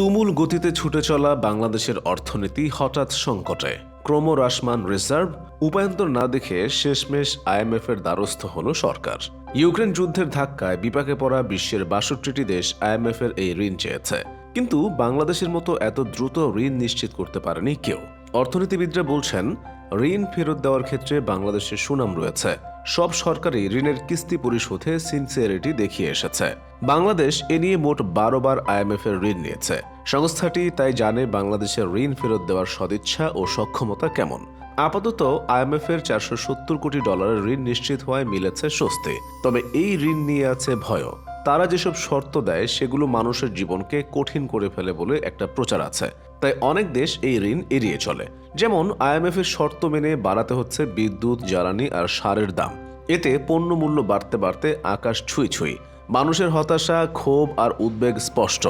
তুমুল গতিতে ছুটে চলা বাংলাদেশের অর্থনীতি হঠাৎ সংকটে। ক্রমহ্রাসমান রিজার্ভ উপায়ন্তর না দেখে শেষমেশ আইএমএফ এর দ্বারস্থ হল সরকার। ইউক্রেন যুদ্ধের ধাক্কায় বিপাকে পড়া বিশ্বের বাষট্টিটি দেশ আইএমএফ এর এই ঋণ চেয়েছে। কিন্তু বাংলাদেশের মতো এত দ্রুত ঋণ নিশ্চিত করতে পারেনি কেউ। অর্থনীতিবিদরা বলছেন, ঋণ ফেরত দেওয়ার ক্ষেত্রে বাংলাদেশের সুনাম রয়েছে। সব সরকারই ঋণের কিস্তি পরিশোধে সিনসিয়ারিটি দেখিয়ে এসেছে। বাংলাদেশ এ নিয়ে মোট বারো বার আইএমএফ এর ঋণ নিয়েছে। সংস্থাটি তাই জানে বাংলাদেশের ঋণ ফেরত দেওয়ার সদিচ্ছা ও সক্ষমতা কেমন। আপাতত আইএমএফ এর চারশো সত্তর কোটি ডলারের ঋণ নিশ্চিত হওয়ায় মিলেছে স্বস্তি। তবে এই ঋণ নিয়ে আছে ভয়ও। তারা যেসব শর্ত দেয়, সেগুলো মানুষের জীবনকে কঠিন করে ফেলে বলে একটা প্রচার আছে। তাই অনেক দেশ এই ঋণ এড়িয়ে চলে। যেমন আইএমএফ এর শর্ত মেনে বাড়াতে হচ্ছে বিদ্যুৎ, জ্বালানি আর সারের দাম। এতে পণ্য মূল্য বাড়তে বাড়তে আকাশ ছুঁই ছুঁই। মানুষের হতাশা, ক্ষোভ আর উদ্বেগ স্পষ্ট।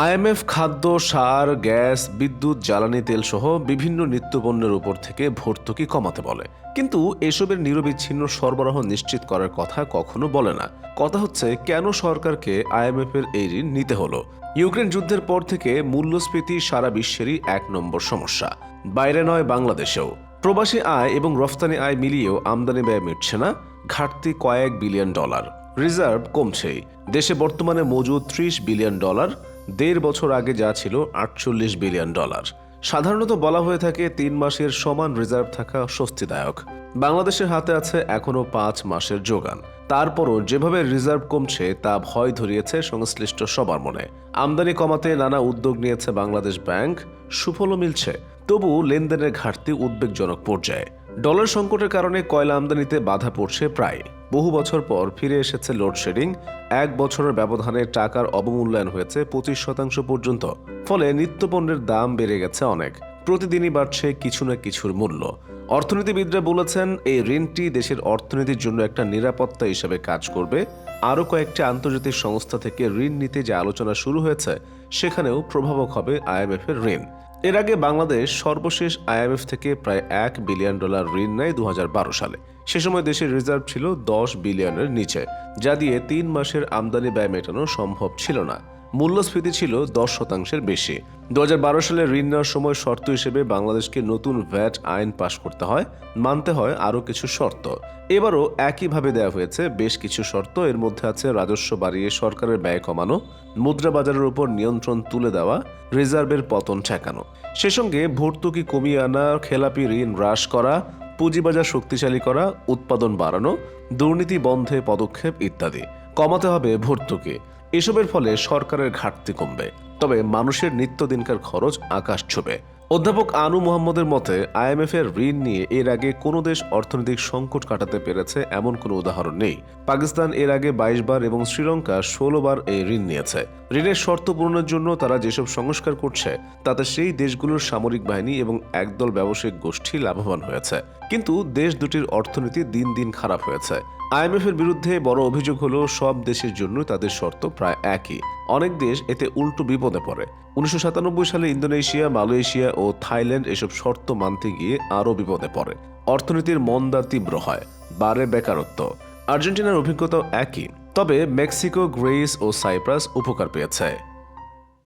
আইএমএফ খাদ্য, সার, গ্যাস, বিদ্যুৎ, জ্বালানি তেল সহ বিভিন্ন নিত্যপণ্যের উপর থেকে ভর্তুকি কমাতে বলে। কিন্তু এসবের নিরবিচ্ছিন্ন সরবরাহ নিশ্চিত করার কথা কখনো বলে না। কথা হচ্ছে, কেন সরকারকে আইএমএফ এর এই ঋণ নিতে হলো? ইউক্রেন যুদ্ধের পর থেকে মূল্যস্ফীতি সারা বিশ্বেরই এক নম্বর সমস্যা। বাইরে নয় বাংলাদেশেও। প্রবাসী আয় এবং রফতানি আয় মিলিয়েও আমদানি ব্যয় মিটছে না। ঘাটতি কয়েক বিলিয়ন ডলার। রিজার্ভ কমছেই। দেশে বর্তমানে মজুদ ত্রিশ বিলিয়ন ডলার। দেড় বছর আগে যা ছিল আটচল্লিশ বিলিয়ন ডলার। সাধারণত বলা হয়ে থাকে তিন মাসের সমান রিজার্ভ থাকা স্বস্তিদায়ক। বাংলাদেশের হাতে আছে এখনও পাঁচ মাসের যোগান। তারপরও যেভাবে রিজার্ভ কমছে, তা ভয় ধরিয়েছে সংশ্লিষ্ট সবার মনে। আমদানি কমাতে নানা উদ্যোগ নিয়েছে বাংলাদেশ ব্যাংক, সুফলও মিলছে। তবু লেনদেনের ঘাটতি উদ্বেগজনক পর্যায়ে। ডলার সংকটের কারণে কয়লা আমদানিতে বাধা পড়ছে প্রায়। বহু বছর পর ফিরে এসেছে লোডশেডিং। এক বছরের ব্যবধানে টাকার অবমূল্যায়ন হয়েছে পঁচিশ শতাংশ পর্যন্ত, ফলে নিত্যপণ্যের দাম বেড়ে গেছে অনেক। প্রতিদিনই বাড়ছে কিছু না কিছুর মূল্য। অর্থনীতিবিদরা বলেছেন, এই ঋণটি দেশের অর্থনীতির জন্য একটা নিরাপত্তা হিসেবে কাজ করবে। আরও কয়েকটি আন্তর্জাতিক সংস্থা থেকে ঋণ নিতে যে আলোচনা শুরু হয়েছে, সেখানেও প্রভাবক হবে আইএমএফ এর ঋণ। এর আগে বাংলাদেশ সর্বশেষ আইএমএফ থেকে প্রায় এক বিলিয়ন ডলার ঋণ নেয় দু হাজার বারো সালে। সে সময় দেশের রিজার্ভ ছিল দশ বিলিয়নের নিচে, যা দিয়ে তিন মাসের আমদানি ব্যয় মেটানো সম্ভব ছিল না। মূল্যস্ফীতি ছিল দশ শতাংশের বেশি। দু হাজার বারো সালে ঋণ নেওয়ার সময় শর্ত হিসেবে বাংলাদেশকে নতুন ভ্যাট আইন পাশ করতে হয়, মানতে হয় আরও কিছু শর্ত। এবারও একইভাবে দেওয়া হয়েছে, বেশ কিছু শর্ত, এর মধ্যে আছে রাজস্ব বাড়িয়ে সরকারের ব্যয় কমানো মুদ্রা বাজারের উপর নিয়ন্ত্রণ তুলে দেওয়া, রিজার্ভের পতন ঠেকানো। সে সঙ্গে ভর্তুকি কমিয়ে আনা, খেলাপি ঋণ হ্রাস করা, পুঁজিবাজার শক্তিশালী করা, উৎপাদন বাড়ানো, দুর্নীতি বন্ধে পদক্ষেপ ইত্যাদি। কমাতে হবে ভর্তুকি। এসবের ফলে সরকারের ঘাটতি কমবে। তবে মানুষের নিত্যদিনকার খরচ আকাশ ছুবে। অধ্যাপক আনু মোহাম্মদের মতে, আইএমএফ এর ঋণ নিয়ে এর আগে কোনো দেশ অর্থনৈতিক সংকট কাটাতে পেরেছে এমন কোনো উদাহরণ নেই। পাকিস্তান এর আগে বাইশ বার এবং শ্রীলঙ্কা ষোলো বার এই ঋণ নিয়েছে। ঋণের শর্ত পূরণের জন্য তারা যেসব সংস্কার করছে, তাতে সেই দেশগুলোর সামরিক বাহিনী এবং একদল ব্যবসায়িক গোষ্ঠী লাভবান হয়েছে। কিন্তু দেশ দুটির অর্থনীতি দিন দিন খারাপ হয়েছে। আইএমএফ এর বিরুদ্ধে বড় অভিযোগ হলো, সব দেশের জন্য তাদের শর্ত প্রায় একই। অনেক দেশ এতে উল্টো বিপদে পড়ে। উনিশশো সাতানব্বই সালে ইন্দোনেশিয়া, মালয়েশিয়া ও থাইল্যান্ড এসব শর্ত মানতে গিয়ে আরও বিপদে পড়ে। অর্থনীতির মন্দা তীব্র হয়। বাড়ে বেকারত্ব। আর্জেন্টিনার অভিজ্ঞতাও একই। তবে মেক্সিকো গ্রিস ও সাইপ্রাস উপকার পেয়েছে।